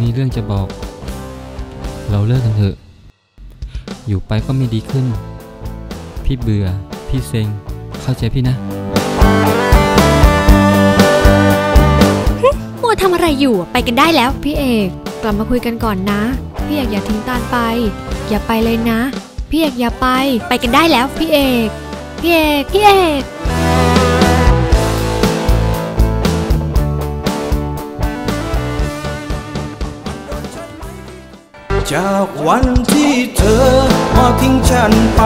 มีเรื่องจะบอก เราเลิกกันเถอะ อยู่ไปก็ไม่ดีขึ้น พี่เบื่อ พี่เซ็ง เข้าใจพี่นะมัวทำอะไรอยู่ไปกันได้แล้ว พี่เอก กลับมาคุยกันก่อนนะ พี่เอกอย่าทิ้งตาลไป อย่าไปเลยนะ พี่เอกอย่าไป ไปกันได้แล้ว พี่เอก พี่เอก พี่เอก จากวันที่เธอมาทิ้งฉันไป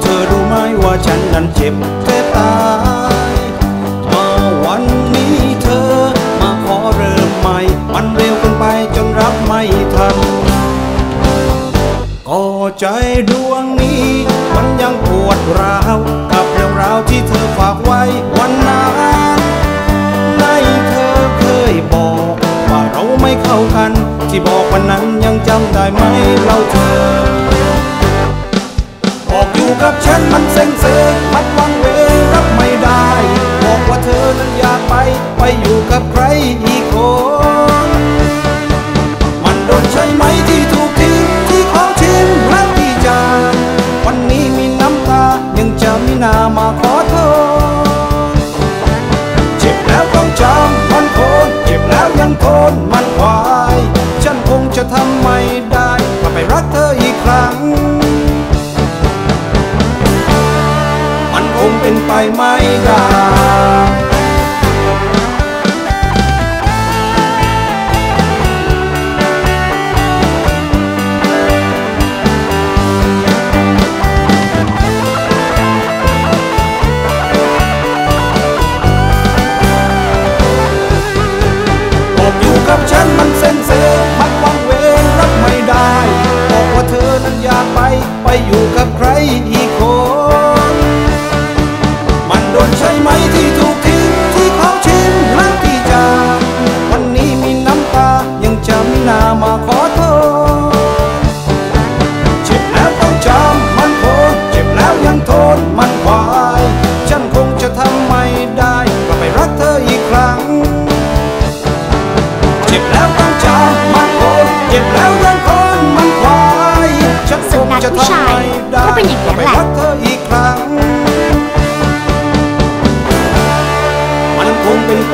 เธอรู้ไหมว่าฉันนั้นเจ็บแทบตาย มาวันนี้เธอมาขอเริ่มใหม่ มันเร็วเกินไปจนรับไม่ทันก็ใจดวงนี้ มันยังปวดร้าว กับเรื่องราวที่เธอฝากไว้วันนั้นในเธอเคยบอก ว่าเราไม่เข้ากัน ที่บอกวันนั้นยังจำ ได้ไหมเล่าเธอบอกอยู่กับฉันมันเซ็งเซ็งมันวังเวงรับไม่ได้ บอกว่าเธอนั้นอยากไป ไปอยู่กับใครอีกคนมันโดนใช่ไหมที่ถูกทิ้งที่ของทิ้งแล้วที่จางวันนี้มีน้ำตายังจะมีนามาขอโทษเจ็บแล้วต้องจำมันโคนเจ็บแล้วยังทนมัน รั้ง มันคงเป็นไปไม่ได้ อ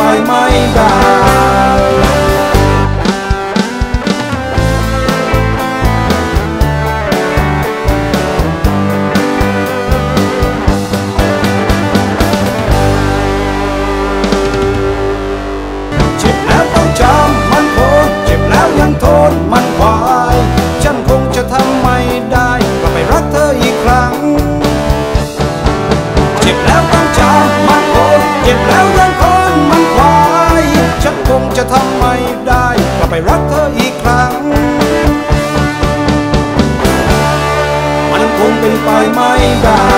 มันค pai mãe da